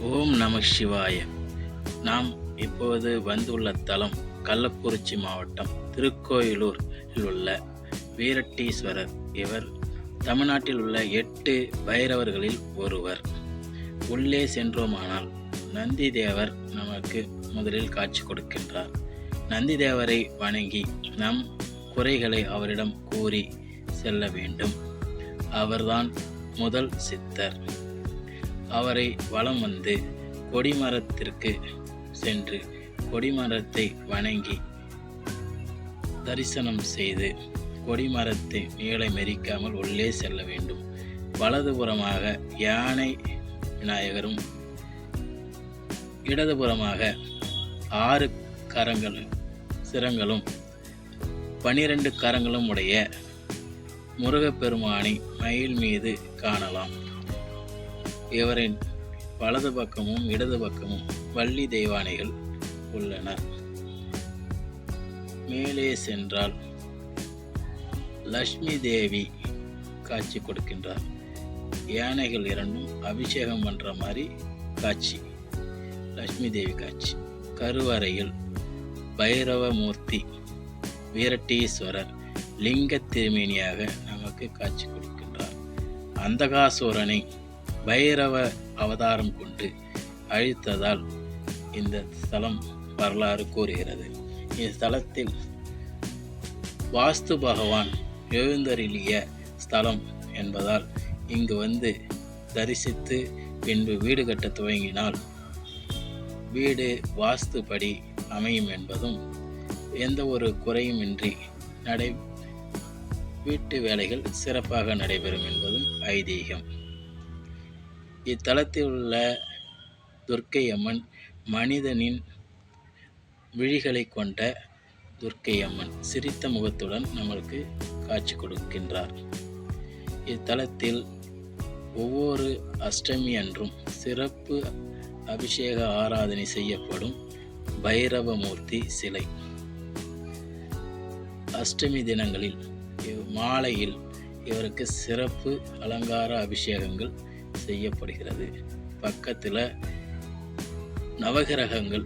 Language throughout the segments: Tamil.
ஓம் நம சிவாய. நாம் இப்போது வந்துள்ள தலம் கள்ளக்குறிச்சி மாவட்டம் திருக்கோயிலூரில் உள்ள வீரட்டீஸ்வரர் இவர் தமிழ்நாட்டில் உள்ள எட்டு பைரவர்களில் ஒருவர். உள்ளே சென்றோமானால் நந்தி தேவர் நமக்கு முதலில் காட்சி கொடுக்கின்றார். நந்தி தேவரை வணங்கி நம் குறைகளை அவரிடம் கூறி செல்ல வேண்டும். அவர்தான் முதல் சித்தர். அவரை வலம் வந்து கொடிமரத்திற்கு சென்று கொடிமரத்தை வணங்கி தரிசனம் செய்து கொடிமரத்தை நீளை மெரிக்காமல் உள்ளே செல்ல வேண்டும். வலதுபுறமாக யானை விநாயகரும் இடதுபுறமாக ஆறு கரங்களும் சிரங்களும் பனிரெண்டு கரங்களும் உடைய முருகப்பெருமானை மயில் மீது காணலாம். இவரின் வலது பக்கமும் இடது பக்கமும் வள்ளி தெய்வானைகள் உள்ளனர் மேலே சென்றால் லக்ஷ்மி தேவி காட்சி கொடுக்கின்றார். யானைகள் இரண்டும் அபிஷேகம் பண்ற மாதிரி காட்சி. லக்ஷ்மி தேவி காட்சி. கருவறையில் பைரவமூர்த்தி வீரட்டீஸ்வரர் லிங்க திருமேனியாக நமக்கு காட்சி கொடுக்கின்றார். அந்தகாசூரனை பைரவ அவதாரம் கொண்டு அழித்ததால் இந்த ஸ்தலம் வரலாறு கூறுகிறது. இஸ்தலத்தில் வாஸ்து பகவான் எழுந்தருளிய ஸ்தலம் என்பதால் இங்கு வந்து தரிசித்து பின்பு வீடு கட்ட துவங்கினால் வீடு வாஸ்துபடி அமையும் என்பதும் எந்த ஒரு குறையுமின்றி நடை வீட்டு வேலைகள் சிறப்பாக நடைபெறும் என்பதும் ஐதீகம். இத்தலத்தில் உள்ள துர்க்கை அம்மன் மனிதனின் விழிகளை கொண்ட துர்க்கை அம்மன் சிரித்த முகத்துடன் நம்மளுக்கு காட்சி கொடுக்கின்றார். இத்தலத்தில் ஒவ்வொரு அஷ்டமி அன்றும் சிறப்பு அபிஷேக ஆராதனை செய்யப்படும் பைரவமூர்த்தி சிலை. அஷ்டமி தினங்களில் இவ் மாலையில் இவருக்கு சிறப்பு அலங்கார அபிஷேகங்கள் செய்யப்படுகிறது. பக்கத்தில் நவகிரகங்கள்.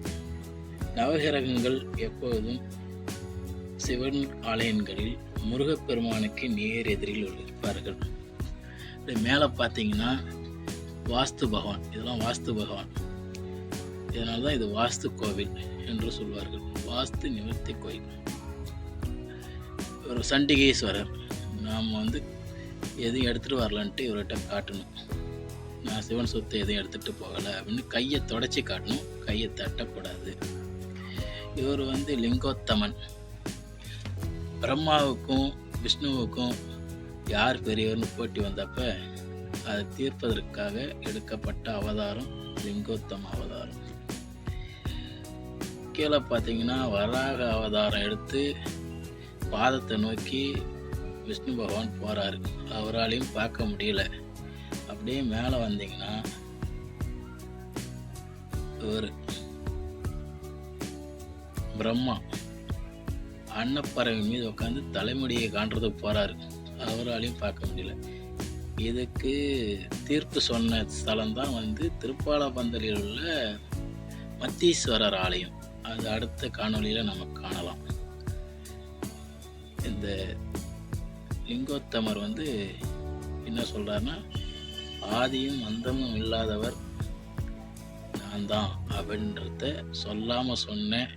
நவகிரகங்கள் எப்போதும் சிவன் ஆலயங்களில் முருகப்பெருமானுக்கு நேர் எதிரில் இருப்பார்கள். இது மேலே பார்த்தீங்கன்னா வாஸ்து பகவான். இதெல்லாம் வாஸ்து பகவான். இதனால தான் இது வாஸ்து கோவில் என்று சொல்வார்கள். வாஸ்து நிவர்த்தி கோயில். ஒரு சண்டிகேஸ்வரர். நாம் வந்து எதுவும் எடுத்துகிட்டு வரலான்ட்டு இவர்கிட்ட காட்டணும். நான் சிவன் சொத்து எதையும் எடுத்துகிட்டு போகலை அப்படின்னு கையை தொடச்சி காட்டணும். கையை தட்டக்கூடாது. இவர் வந்து லிங்கோத்தமன். பிரம்மாவுக்கும் விஷ்ணுவுக்கும் யார் பெரியவர்னு போட்டி வந்தப்ப அதை தீர்ப்பதற்காக எடுக்கப்பட்ட அவதாரம் லிங்கோத்தம அவதாரம். கீழே பார்த்தீங்கன்னா வராக அவதாரம் எடுத்து பாதத்தை நோக்கி விஷ்ணு பகவான் போகிறாரு அவராலையும் பார்க்க முடியல. அப்படியே மேலே வந்தீங்கன்னா ஒரு பிரம்மா அன்னப்பறவை மீது உட்காந்து தலைமுடியை காண்றதுக்கு போகிறாரு அவராலையும் பார்க்க முடியல. இதுக்கு தீர்ப்பு சொன்ன ஸ்தலம் தான் வந்து திருப்பாலபந்தலில் உள்ள மத்தீஸ்வரர் ஆலயம். அது அடுத்த காணொளியில் நம்ம காணலாம். இந்த லிங்கோத்தமர் வந்து என்ன சொல்கிறாருன்னா ஆதியும் அந்தமும் இல்லாதவர் நான் தான் அப்படின்றத சொல்லாமல் சொன்ன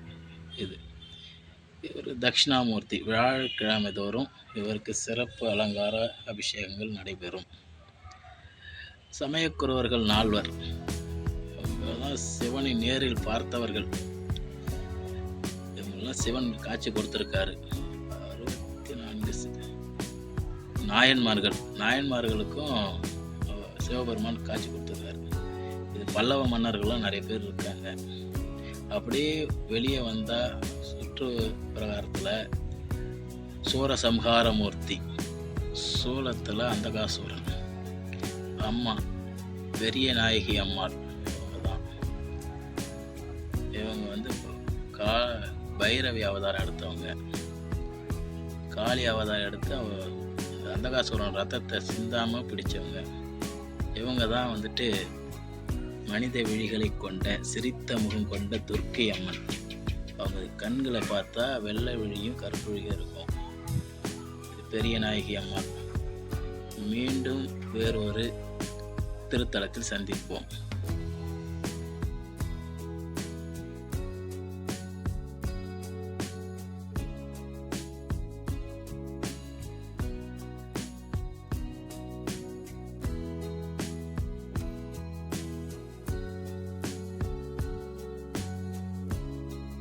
இது. இவர் தட்சிணாமூர்த்தி. வியாழக்கிழமை தோறும் இவருக்கு சிறப்பு அலங்கார அபிஷேகங்கள் நடைபெறும். சமயக்குறவர்கள் நால்வர். இவங்கெல்லாம் சிவனை நேரில் பார்த்தவர்கள். இவங்கெல்லாம் சிவன் காட்சி கொடுத்துருக்காரு. அறுபத்தி நான்கு நாயன்மார்கள். நாயன்மார்களுக்கும் சிவபெருமான் காட்சி கொடுத்துருக்காரு. இது பல்லவ மன்னர்கள்லாம் நிறைய பேர் இருக்காங்க. அப்படியே வெளியே வந்தால் சுற்று பிரகாரத்தில் சூரசம்ஹாரமூர்த்தி. சூலத்தில் அந்தகாசூரன். அம்மா பெரிய நாயகி அம்மாள். தான் இவங்க வந்து கா பைரவி அவதாரம் எடுத்தவங்க. காளி அவதாரம் எடுத்து அவ அந்தகாசூரன் ரத்தத்தை சிந்தாமல் பிடிச்சவங்க. இவங்க தான் வந்துட்டு மனித விழிகளை கொண்ட சிரித்த முகம் கொண்ட துர்க்கை அம்மன். அவங்க கண்களை பார்த்தா வெள்ளை விழியும் கருப்பு விழியும் இருக்கும். இது பெரிய நாயகி அம்மன் மீண்டும் வேறொரு திருத்தலத்தில் சந்திப்போம்.